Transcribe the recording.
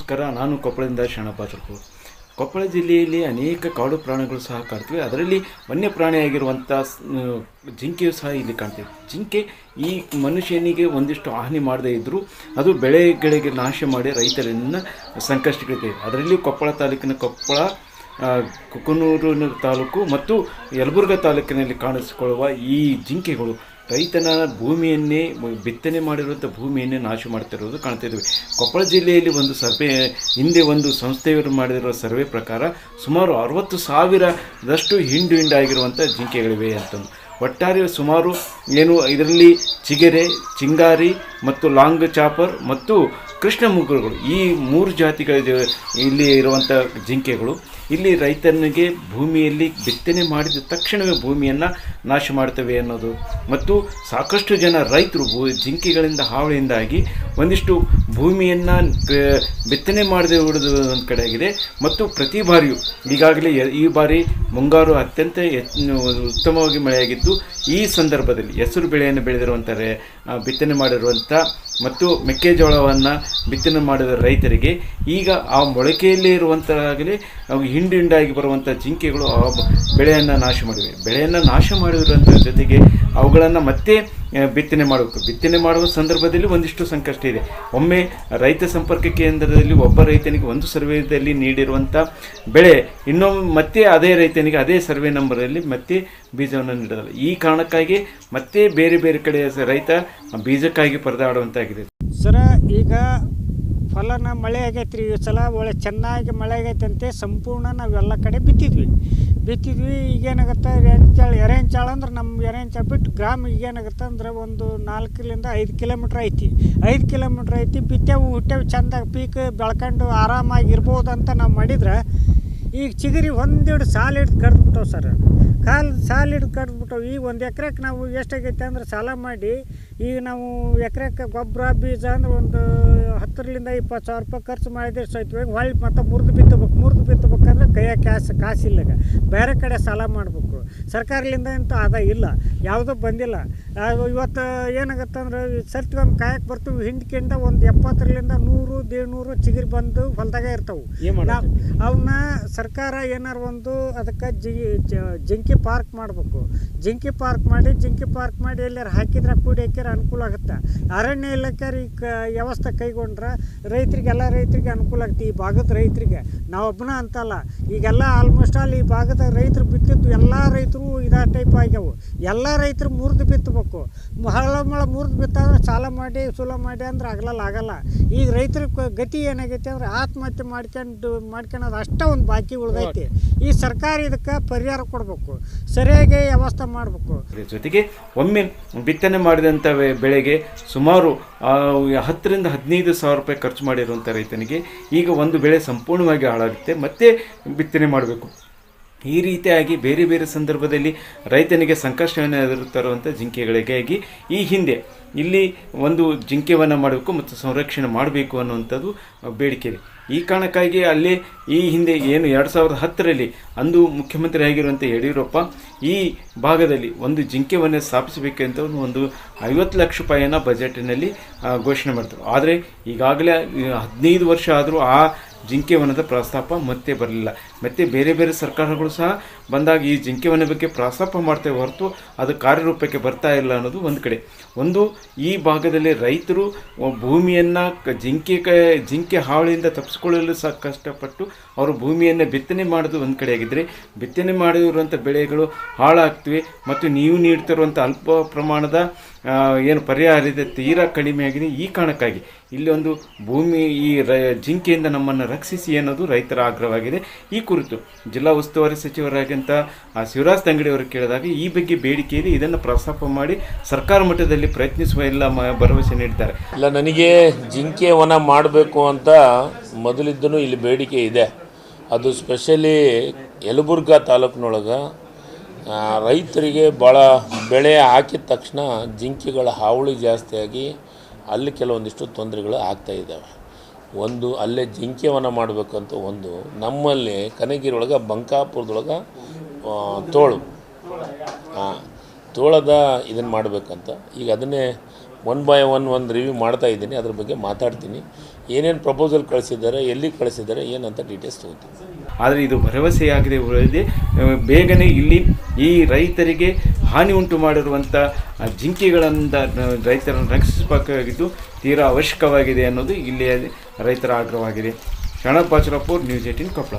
ನಮಸ್ಕಾರ, ನಾನು ಕೊಪ್ಪಳದಿಂದ ಶರಣಪ್ಪ ಕೊಪ್ಪಳ ಜಿಲ್ಲೆಯಲ್ಲಿ ಅನೇಕ ಕಾಡು ಪ್ರಾಣಿಗಳು ಸಹ ಕಾಣ್ತೀವಿ. ಅದರಲ್ಲಿ ವನ್ಯಪ್ರಾಣಿಯಾಗಿರುವಂಥ ಜಿಂಕೆಯು ಸಹ ಇಲ್ಲಿ ಕಾಣ್ತೀವಿ. ಜಿಂಕೆ ಈ ಮನುಷ್ಯನಿಗೆ ಒಂದಿಷ್ಟು ಹಾನಿ ಮಾಡದೇ ಇದ್ದರೂ ಅದು ಬೆಳೆಗಳಿಗೆ ನಾಶ ಮಾಡಿ ರೈತರನ್ನು ಸಂಕಷ್ಟಗಳಿದೆ ಅದರಲ್ಲಿ ಕೊಪ್ಪಳ ತಾಲೂಕಿನ ಕೊಪ್ಪಳ ಕುಕನೂರು ತಾಲೂಕು ಮತ್ತು ಯಲಬುರ್ಗ ತಾಲೂಕಿನಲ್ಲಿ ಕಾಣಿಸಿಕೊಳ್ಳುವ ಈ ಜಿಂಕೆಗಳು ರೈತನ ಭೂಮಿಯನ್ನೇ ಬಿತ್ತನೆ ಮಾಡಿರುವಂಥ ಭೂಮಿಯನ್ನೇ ನಾಶ ಮಾಡ್ತಿರೋದು ಕಾಣ್ತಿದ್ವಿ ಕೊಪ್ಪಳ ಜಿಲ್ಲೆಯಲ್ಲಿ ಒಂದು ಸರ್ವೆ, ಹಿಂದೆ ಒಂದು ಸಂಸ್ಥೆಯವರು ಮಾಡಿರುವ ಸರ್ವೆ ಪ್ರಕಾರ ಸುಮಾರು ಅರವತ್ತು ಸಾವಿರದಷ್ಟು ಹಿಂಡು ಹಿಂಡಾಗಿರುವಂಥ ಜಿಂಕೆಗಳಿವೆ ಅಂತಂದು. ಒಟ್ಟಾರೆ ಸುಮಾರು ಏನು ಇದರಲ್ಲಿ ಚಿಗೆರೆ, ಚಿಂಗಾರಿ ಮತ್ತು ಲಾಂಗ್ ಚಾಪರ್ ಮತ್ತು ಕೃಷ್ಣ ಈ ಮೂರು ಜಾತಿಗಳ ಇಲ್ಲಿ ಇರುವಂಥ ಜಿಂಕೆಗಳು. ಇಲ್ಲಿ ರೈತನಿಗೆ ಭೂಮಿಯಲ್ಲಿ ಬಿತ್ತನೆ ಮಾಡಿದ ತಕ್ಷಣವೇ ಭೂಮಿಯನ್ನು ನಾಶ ಮಾಡ್ತವೆ ಅನ್ನೋದು. ಮತ್ತು ಸಾಕಷ್ಟು ಜನ ರೈತರು ಭೂ ಜಿಂಕೆಗಳಿಂದ, ಹಾವಳಿಯಿಂದಾಗಿ ಒಂದಿಷ್ಟು ಭೂಮಿಯನ್ನು ಬಿತ್ತನೆ ಮಾಡದೆ ಉಳಿದು ಒಂದು ಕಡೆ ಮತ್ತು ಪ್ರತಿ ಬಾರಿಯೂ ಈಗಾಗಲೇ ಈ ಬಾರಿ ಮುಂಗಾರು ಅತ್ಯಂತ ಉತ್ತಮವಾಗಿ ಮಳೆಯಾಗಿದ್ದು, ಈ ಸಂದರ್ಭದಲ್ಲಿ ಹೆಸರು ಬೆಳೆಯನ್ನು ಬೆಳೆದಿರುವಂಥ ಬಿತ್ತನೆ ಮಾಡಿರುವಂಥ ಮತ್ತು ಮೆಕ್ಕೆಜೋಳವನ್ನು ಬಿತ್ತನೆ ಮಾಡಿದ ರೈತರಿಗೆ ಈಗ ಆ ಮೊಳಕೆಯಲ್ಲೇ ಇರುವಂಥಾಗಲೇ ಹಿಂಡು ಹಿಂಡಾಗಿ ಬರುವಂಥ ಜಿಂಕೆಗಳು ಆ ಬೆಳೆಯನ್ನು ನಾಶ ಮಾಡಿವೆ. ಬೆಳೆಯನ್ನು ನಾಶ ಮಾಡಿರೋಂಥ ಜೊತೆಗೆ ಅವುಗಳನ್ನು ಮತ್ತೆ ಬಿತ್ತನೆ ಮಾಡಬೇಕು ಬಿತ್ತನೆ ಮಾಡುವ ಸಂದರ್ಭದಲ್ಲಿ ಒಂದಿಷ್ಟು ಸಂಕಷ್ಟ ಇದೆ. ಒಮ್ಮೆ ರೈತ ಸಂಪರ್ಕ ಕೇಂದ್ರದಲ್ಲಿ ಒಬ್ಬ ರೈತನಿಗೆ ಒಂದು ಸರ್ವೇದಲ್ಲಿ ನೀಡಿರುವಂಥ ಬೆಳೆ, ಇನ್ನೊಮ್ಮೆ ಮತ್ತೆ ಅದೇ ರೈತನಿಗೆ ಅದೇ ಸರ್ವೆ ನಂಬರಲ್ಲಿ ಮತ್ತೆ ಬೀಜವನ್ನು ನೀಡೋದಿಲ್ಲ ಈ ಕಾರಣಕ್ಕಾಗಿ ಮತ್ತೆ ಬೇರೆ ಬೇರೆ ಕಡೆ ರೈತ ಬೀಜಕ್ಕಾಗಿ ಪರದಾಡುವಂತಾಗಿದೆ. ಸರ, ಈಗ ಫಲನ ಮಳೆ ಆಗೈತೆ ಈ ಸಲ ಒಳ್ಳೆ ಚೆನ್ನಾಗಿ ಮಳೆ ಆಗೈತೆ ಸಂಪೂರ್ಣ ನಾವೆಲ್ಲ ಕಡೆ ಬಿತ್ತಿದ್ವಿ. ಬಿತ್ತಿದ್ವಿ, ಈಗೇನಾಗುತ್ತೆ ಎರೆಂಚಾಳು ಎರೆಂಚಾಳ ಅಂದ್ರೆ ನಮ್ಮ ಎರೆಂಚಾಳ ಬಿಟ್ಟು ಗ್ರಾಮ ಈಗೇನಾಗುತ್ತೆ ಅಂದ್ರೆ ಒಂದು ನಾಲ್ಕರಿಂದ ಐದು ಕಿಲೋಮೀಟ್ರ್ ಐತಿ. ಐದು ಕಿಲೋಮೀಟ್ರ್ ಐತಿ, ಬಿತ್ತೇವು, ಹುಟ್ಟೇವು, ಚಂದಾಗಿ ಪೀಕ್, ಬೆಳ್ಕೊಂಡು ಆರಾಮಾಗಿ ಇರ್ಬೋದು ಅಂತ ನಾವು ಮಾಡಿದ್ರೆ ಈಗ ಚಿಗರಿ ಒಂದೆರಡು ಸಾಲ ಹಿಡ್ದು ಕಡ್ದುಬಿಟ್ಟವು ಸರ್. ಕಾಲು ಸಾಲ ಹಿಡ್ದು ಕಡ್ದುಬಿಟ್ಟವು. ಈಗ ಒಂದು ಎಕ್ರೆಗೆ ನಾವು ಎಷ್ಟಾಗೈತೆ ಅಂದ್ರೆ ಸಾಲ ಮಾಡಿ ಈಗ ನಾವು ಎಕರೆಕ್ಕೆ ಗೊಬ್ಬರ ಬೀಜ ಅಂದ್ರೆ ಒಂದು ಹತ್ತರಿಂದ ಇಪ್ಪತ್ತು ಸಾವಿರ ರೂಪಾಯಿ ಖರ್ಚು ಮಾಡಿದ್ರೆ ಸಹಿತ ಹೊಳ್ಳಿ ಮತ್ತೆ ಮುರಿದು ಬಿತ್ತಬೇಕು. ಮುರಿದು ಬಿತ್ತಬೇಕಂದ್ರೆ ಕೈಯಾಗ ಕ್ಯಾಸ್ ಕಾಸಿಲ್ಲ ಬೇರೆ ಕಡೆ ಸಾಲ ಮಾಡಬೇಕು. ಸರ್ಕಾರದಿಂದ ಇಂಥ ಆದಾಯ ಇಲ್ಲ. ಯಾವುದೂ ಬಂದಿಲ್ಲ. ಇವತ್ತು ಏನಾಗತ್ತಂದ್ರೆ ಸರ್ತಿ ಒಂದು ಕಾಯಕ್ಕೆ ಬರ್ತೀವಿ. ಹಿಂಡ್ಕಿಂದ ಒಂದು ಎಪ್ಪತ್ತರಿಂದ ನೂರು ದೇಡ್ನೂರು ಚಿಗಿರಿ ಬಂದು ಹೊಲದಾಗ ಇರ್ತಾವೆ. ಅವನ್ನ ಸರ್ಕಾರ ಏನಾರು ಒಂದು ಅದಕ್ಕೆ ಜಿ ಜಿಂಕಿ ಪಾರ್ಕ್ ಮಾಡಬೇಕು. ಜಿಂಕಿ ಪಾರ್ಕ್ ಮಾಡಿ ಜಿಂಕಿ ಪಾರ್ಕ್ ಮಾಡಿ ಎಲ್ಲಾರು ಹಾಕಿದ್ರೆ ಕೂಡಿ ಹಾಕಿದ್ರೆ ಅನುಕೂಲ ಆಗುತ್ತೆ. ಅರಣ್ಯ ಇಲಾಖೆಯವ್ರು ಈ ಕ ವ್ಯವಸ್ಥೆ ಕೈಗೊಂಡ್ರೆ ರೈತರಿಗೆ ಎಲ್ಲ ರೈತರಿಗೆ ಅನುಕೂಲ ಆಗುತ್ತೆ ಈ ಭಾಗದ ರೈತರಿಗೆ ನಾವೊಬ್ಬನ ಅಂತಲ್ಲ. ಈಗೆಲ್ಲ ಆಲ್ಮೋಸ್ಟ್ ಆಲ್ ಈ ಭಾಗದ ರೈತರು ಬಿತ್ತಿದ್ದು ಎಲ್ಲ ರೈತರು ಇದೇ ಟೈಪ್ ಆಗ್ಯಾವು. ಎಲ್ಲ ರೈತರು ಮುರಿದು ಬಿತ್ತಬೇಕು. ಹಳ ಮಳ ಮುರಿದು ಬಿತ್ತಾದ್ರೆ ಸಾಲ ಮಾಡಿ, ಸುಲ ಮಾಡಿ ಅಂದ್ರೆ ಆಗಲ್ಲ ಆಗಲ್ಲ. ಈಗ ರೈತರ ಗತಿ ಏನಾಗೈತೆ ಅಂದ್ರೆ ಆತ್ಮಹತ್ಯೆ ಮಾಡ್ಕೊಂಡು ಮಾಡ್ಕೊಳೋದು ಅಷ್ಟೇ ಒಂದು ಬಾಕಿ ಉಳಿದೈತಿ. ಈ ಸರ್ಕಾರ ಇದಕ್ಕೆ ಪರಿಹಾರ ಕೊಡಬೇಕು. ಸರಿಯಾಗಿ ವ್ಯವಸ್ಥೆ ಮಾಡಬೇಕು. ಜೊತೆಗೆ ಒಮ್ಮೆ ಬಿತ್ತನೆ ಮಾಡಿದಂಥ ಬೆಳೆಗೆ ಸುಮಾರು ಹತ್ತರಿಂದ ಹದಿನೈದು ಸಾವಿರ ರೂಪಾಯಿ ಖರ್ಚು ಮಾಡಿರುವಂಥ ರೈತನಿಗೆ ಈಗ ಒಂದು ಬೆಳೆ ಸಂಪೂರ್ಣವಾಗಿ ಹಾಳಾಗುತ್ತೆ, ಮತ್ತೆ ಬಿತ್ತನೆ ಮಾಡಬೇಕು. ಈ ರೀತಿಯಾಗಿ ಬೇರೆ ಬೇರೆ ಸಂದರ್ಭದಲ್ಲಿ ರೈತನಿಗೆ ಸಂಕಷ್ಟವನ್ನು ಎದುರುತ್ತಿರುವಂಥ ಜಿಂಕೆಗಳಿಗಾಗಿ ಈ ಹಿಂದೆ ಇಲ್ಲಿ ಒಂದು ಜಿಂಕೆವನ್ನು ಮಾಡಬೇಕು ಮತ್ತು ಸಂರಕ್ಷಣೆ ಮಾಡಬೇಕು ಅನ್ನುವಂಥದ್ದು ಬೇಡಿಕೆ ಇದೆ. ಈ ಕಾರಣಕ್ಕಾಗಿ ಅಲ್ಲಿ ಈ ಹಿಂದೆ ಏನು ಎರಡು ಸಾವಿರದ ಹತ್ತರಲ್ಲಿ ಅಂದು ಮುಖ್ಯಮಂತ್ರಿ ಆಗಿರುವಂಥ ಯಡಿಯೂರಪ್ಪ ಈ ಭಾಗದಲ್ಲಿ ಒಂದು ಜಿಂಕೆವನ್ನು ಸ್ಥಾಪಿಸಬೇಕಂತ ಒಂದು ಐವತ್ತು ಲಕ್ಷ ರೂಪಾಯಿಯನ್ನು ಬಜೆಟಿನಲ್ಲಿ ಘೋಷಣೆ ಮಾಡ್ತಾರೆ. ಆದರೆ ಈಗಾಗಲೇ ಹದಿನೈದು ವರ್ಷ ಆದರೂ ಆ ಜಿಂಕೆವನದ ಪ್ರಸ್ತಾಪ ಮತ್ತೆ ಬರಲಿಲ್ಲ. ಮತ್ತೆ ಬೇರೆ ಬೇರೆ ಸರ್ಕಾರಗಳು ಸಹ ಬಂದಾಗ ಈ ಜಿಂಕೆ ಮನೆ ಬಗ್ಗೆ ಪ್ರಸ್ತಾಪ ಮಾಡ್ತೇವೆ ಹೊರತು ಅದು ಕಾರ್ಯರೂಪಕ್ಕೆ ಬರ್ತಾ ಇಲ್ಲ ಅನ್ನೋದು ಒಂದು ಕಡೆ. ಒಂದು, ಈ ಭಾಗದಲ್ಲಿ ರೈತರು ಭೂಮಿಯನ್ನು ಜಿಂಕೆ ಕ ಜಿಂಕೆ ಹಾವಳಿಯಿಂದ ತಪ್ಪಿಸ್ಕೊಳ್ಳಲು ಸಹ ಕಷ್ಟಪಟ್ಟು ಅವರು ಭೂಮಿಯನ್ನು ಬಿತ್ತನೆ ಮಾಡೋದು ಒಂದು ಕಡೆ ಆಗಿದ್ದರೆ ಬಿತ್ತನೆ ಮಾಡಿರುವಂಥ ಬೆಳೆಗಳು ಹಾಳಾಗ್ತಿವೆ ಮತ್ತು ನೀವು ನೀಡ್ತಿರುವಂಥ ಅಲ್ಪ ಪ್ರಮಾಣದ ಏನು ಪರಿಹಾರ ಇದೆ, ತೀರಾ ಕಡಿಮೆ ಆಗಿದೆ ಈ ಕಾರಣಕ್ಕಾಗಿ. ಇಲ್ಲಿ ಒಂದು ಭೂಮಿ ಈ ರ, ಜಿಂಕೆಯಿಂದ ನಮ್ಮನ್ನು ರಕ್ಷಿಸಿ ಅನ್ನೋದು ರೈತರ ಆಗ್ರಹವಾಗಿದೆ. ಈ ಕುರಿತು ಜಿಲ್ಲಾ ಉಸ್ತುವಾರಿ ಸಚಿವರಾಗಿದ್ದ ಆ, ಶಿವರಾಜ್ ತಂಗಡಿಯವರು ಕೇಳಿದಾಗ ಈ ಬಗ್ಗೆ ಬೇಡಿಕೆ ಇದೆ ಇದನ್ನು ಪ್ರಸ್ತಾಪ ಮಾಡಿ ಸರ್ಕಾರ ಮಟ್ಟದಲ್ಲಿ ಪ್ರಯತ್ನಿಸುವ ಎಲ್ಲ ಭರವಸೆ ನೀಡಿದ್ದಾರೆ. ಇಲ್ಲ ನನಗೆ ಜಿಂಕೆ ವನ ಮಾಡಬೇಕು ಅಂತ ಮೊದಲಿದ್ದೂ ಇಲ್ಲಿ ಬೇಡಿಕೆ ಇದೆ. ಅದು ಸ್ಪೆಷಲಿ ಯಲಬುರ್ಗಾ ತಾಲೂಕಿನೊಳಗೆ ರೈತರಿಗೆ ಭಾಳ ಬೆಳೆ ಹಾಕಿದ ತಕ್ಷಣ ಜಿಂಕೆಗಳ ಹಾವಳಿ ಜಾಸ್ತಿಯಾಗಿ ಅಲ್ಲಿ ಕೆಲವೊಂದಿಷ್ಟು ತೊಂದರೆಗಳು ಆಗ್ತಾ ಇದ್ದಾವೆ. ಒಂದು ಅಲ್ಲೇ ಜಿಂಕೆ ಮಾಡಬೇಕು ಮಾಡಬೇಕಂತ ಒಂದು ನಮ್ಮಲ್ಲಿ ಕನಗಿರಿ ಒಳಗೆ ಬಂಕಾಪುರದೊಳಗೆ ತೋಳು. ಹಾಂ ತೋಳದ ಇದನ್ನು ಮಾಡಬೇಕಂತ. ಈಗ ಅದನ್ನೇ ಒನ್ ಬೈ ಒನ್ ಒಂದು ರಿವ್ಯೂ ಮಾಡ್ತಾ ಇದ್ದೀನಿ, ಅದ್ರ ಬಗ್ಗೆ ಮಾತಾಡ್ತೀನಿ. ಏನೇನು ಪ್ರಪೋಸಲ್ ಕಳಿಸಿದ್ದಾರೆ ಎಲ್ಲಿ ಕಳಿಸಿದ್ದಾರೆ, ಏನಂತ ಡೀಟೇಲ್ಸ್ ತಗೋತೀನಿ. ಆದರೆ ಇದು ಭರವಸೆಯಾಗಿದೆ ಬೇಗನೆ ಇಲ್ಲಿ ಈ ರೈತರಿಗೆ ಹಾನಿ ಉಂಟು ಮಾಡಿರುವಂಥ ಜಿಂಕೆಗಳಿಂದ ರೈತರನ್ನು ರಕ್ಷಿಸಬೇಕಾಗಿದ್ದು ತೀರಾ ಅವಶ್ಯಕವಾಗಿದೆ ಅನ್ನೋದು ಇಲ್ಲಿಯ ರೈತರ ಆಗ್ರಹವಾಗಿದೆ. Sharanappa news eighteen Koppal